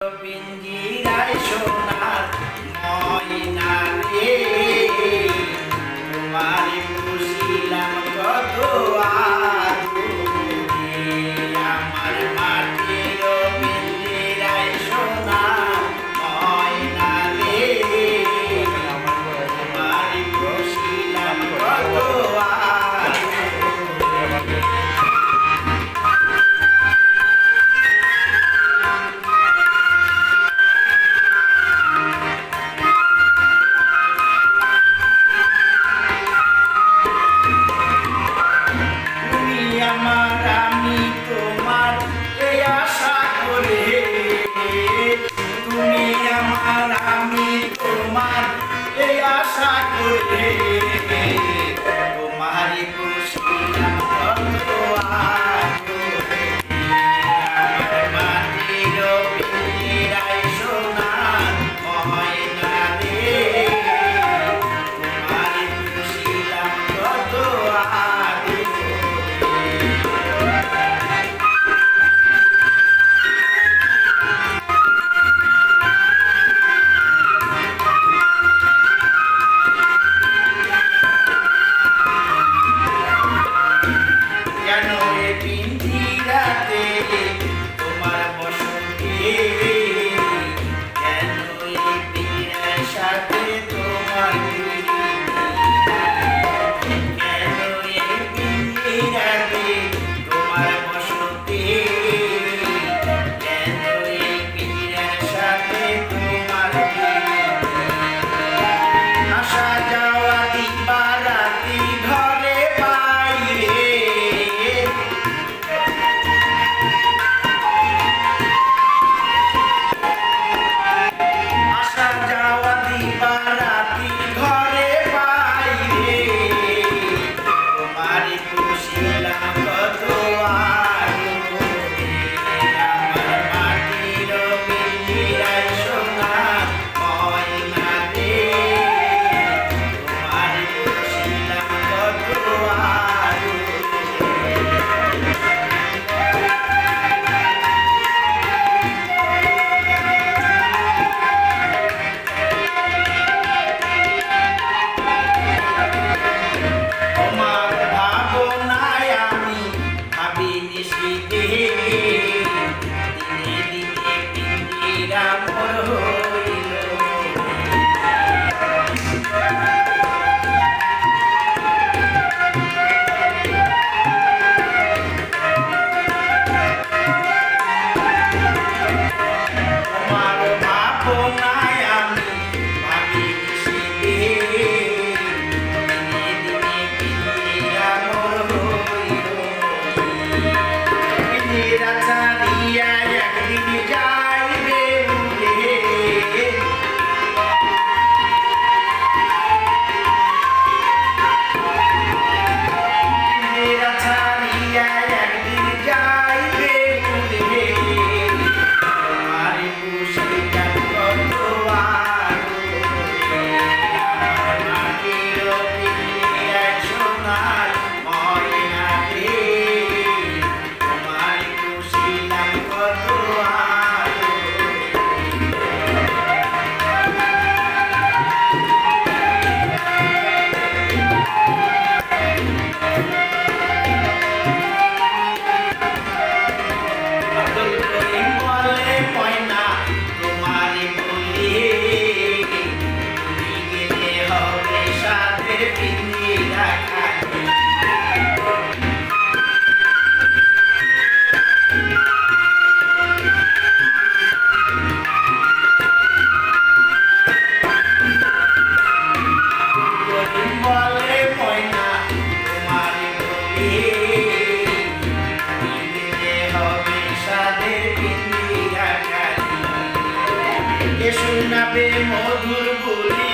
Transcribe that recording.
পিঞ্জিরায় সোনার ময়না abraçar por ele. Amen. শোনাবে মধুর বলি।